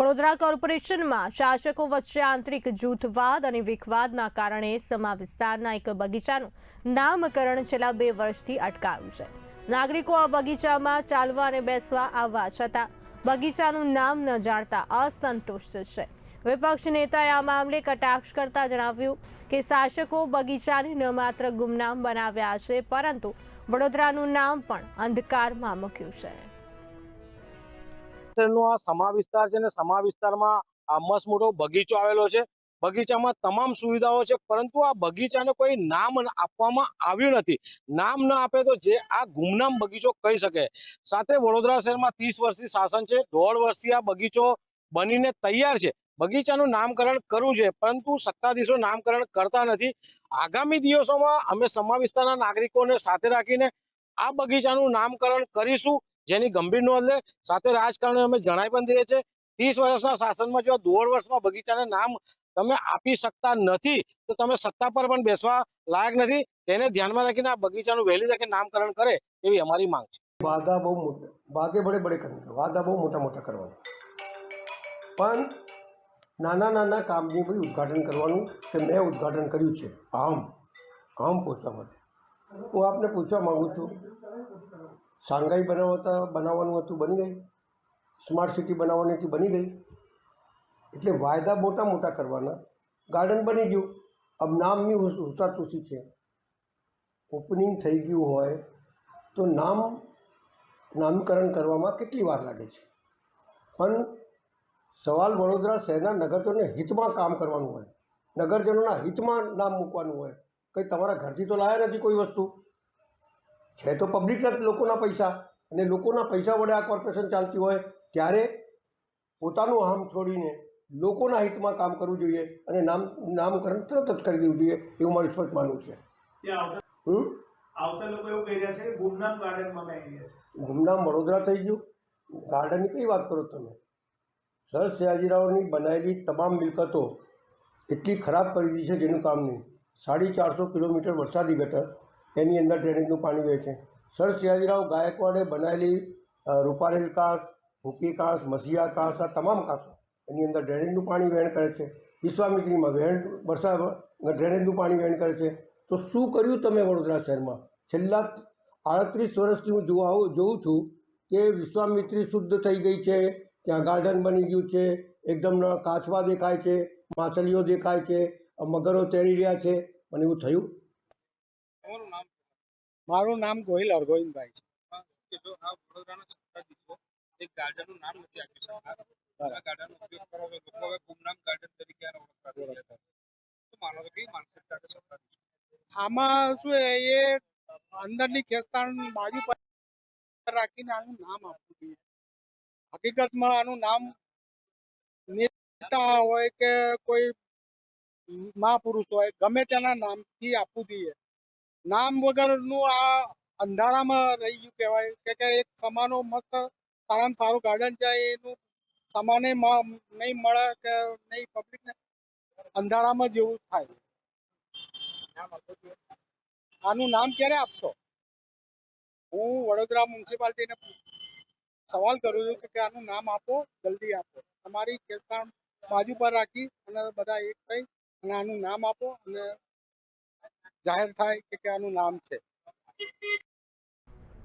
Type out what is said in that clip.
વડોદરા કોર્પોરેશનમાં શાસકો વચ્ચે આંતરિક જૂથવાદ અને વિખવાદના કારણે સમા વિસ્તારના એક બગીચાનું નામકરણ છેલ્લા બે વર્ષથી અટકાયું છે. નાગરિકો આ બગીચામાં ચાલવા અને બેસવા આવવા છતાં બગીચાનું નામ ન જાણતા અસંતુષ્ટ છે. વિપક્ષ નેતાએ આ મામલે કટાક્ષ કરતા જણાવ્યું કે શાસકો બગીચાને ન માત્ર ગુમનામ બનાવ્યા છે, પરંતુ વડોદરાનું નામ પણ અંધકારમાં મૂક્યું છે. નો આ સમા વિસ્તાર છે ને સમા વિસ્તારમાં આ મસ્ત મોટો બગીચો આવેલો છે. બગીચામાં તમામ સુવિધાઓ છે, પરંતુ આ બગીચાને કોઈ નામ આપવામાં આવ્યું નથી. નામ ન આપે તો જે આ ગુમનામ બગીચો કહી શકે. સાથે વડોદરા શહેરમાં ત્રીસ વર્ષથી શાસન છે, દોઢ વર્ષથી આ બગીચો બનીને તૈયાર છે. બગીચાનું નામકરણ કરવું છે, પરંતુ સત્તાધીશો નામકરણ કરતા નથી. આગામી દિવસોમાં અમે સમા વિસ્તારના નાગરિકોને સાથે રાખીને આ બગીચાનું નામકરણ કરીશું. જેની ગંભીર નોંધ લે, સાથે રાજકારણે અમે જણાવી પણ દઈએ છીએ, ત્રીસ વર્ષના શાસનમાં જો દોઢ વર્ષમાં બગીચાને નામ તમે આપી શકતા નથી, તો તમે સત્તા પર પણ બેસવા લાયક નથી. તેને ધ્યાનમાં રાખીને આ બગીચાનું વહેલી તકે નામકરણ કરે એવી અમારી માંગ છે. વાદા બહુ મોટા, વાદે બડે બડે કરવાના વાદા બહુ મોટા મોટા કરવાના. પણ નાના નાના કામની બી ઉદ્ઘાટન કરવાનું કે મેં ઉદ્ઘાટન કર્યું છે, આમ આમ પૂછવા માટે. હું આપને પૂછવા માગું છું શાંઘાઈ બનાવતા બનાવવાનું હતું, બની ગઈ સ્માર્ટ સિટી બનાવવાની હતી બની ગઈ. એટલે વાયદા મોટા મોટા કરવાના. ગાર્ડન બની ગયું. અબ નામની હુસાતુસી છે. ઓપનિંગ થઈ ગયું હોય તો નામ, નામકરણ કરવામાં કેટલી વાર લાગે છે? પણ સવાલ વડોદરા શહેરના નગરજનોને હિતમાં કામ કરવાનું હોય, નગરજનોના હિતમાં નામ મૂકવાનું હોય, કંઈ તમારા ઘરથી તો લાયા નથી કોઈ વસ્તુ? છે તો પબ્લિક જ લોકોના પૈસા. અને લોકોના પૈસા વડે આ કોર્પોરેશન ચાલતી હોય ત્યારે પોતાનું આમ છોડીને લોકોના હિતમાં કામ કરવું જોઈએ અને નામ નામકરણ તરત જ કરી દેવું જોઈએ એવું મારું સ્પષ્ટ માનવું છે. ગુમનામ વડોદરા થઈ ગયું. ગાર્ડનની કઈ વાત કરો તમે? સર સયાજીરાવની બનાવેલી તમામ મિલકતો એટલી ખરાબ કરી દીધી છે જેનું કામ નહીં. સાડી ચારસો કિલોમીટર વરસાદી ગટર એની અંદર ડ્રેનેજનું પાણી વહે છે. સર સયાજીરાવ ગાયકવાડે બનાવેલી રૂપારેલ કાંસ, ભૂકી કાંસ, મસીહા કાંસ, આ તમામ કાંસો એની અંદર ડ્રેનેજનું પાણી વહેણ કરે છે. વિશ્વામિત્રીમાં વહેણ વરસાદ ડ્રેનેજનું પાણી વહેણ કરે છે. તો શું કર્યું તમે વડોદરા શહેરમાં? છેલ્લા આડત્રીસ વર્ષથી હું જોવા જોઉં છું કે વિશ્વામિત્રી શુદ્ધ થઈ ગઈ છે, ત્યાં ગાર્ડન બની ગયું છે, એકદમ કાચવા દેખાય છે, માછલીઓ દેખાય છે મગરો તરી રહ્યા છે મને એવું થયું મારું નામ ગોહિલ અરગોવિંદભાઈ છે. આમાં શું એ અંદરની ખેંચતાણ બાજુ રાખીને આનું નામ આપવું જોઈએ. હકીકતમાં આનું નામ નેતા હોય કે કોઈ મહાપુરુષ હોય ગમે તેના નામથી આપવું જોઈએ. નામ વગરનું આ અંધારામાં રહી ગયું કહેવાય. કે કે એક સમાનો મસ્ત સારામાં સારું ગાર્ડન છે, એનું સમાને નહીં મળે કે નહીં પબ્લિકને અંધારામાં જેવું થાય. આનું નામ ક્યારે આપશો? હું વડોદરા મ્યુનિસિપાલિટીને સવાલ કરું છું કે આનું નામ આપો, જલ્દી આપો. તમારી ખેંચતાણ બાજુ પર રાખી અને બધા એક થઈ અને આનું નામ આપો અને જાહેર થાય કે આનું નામ છે?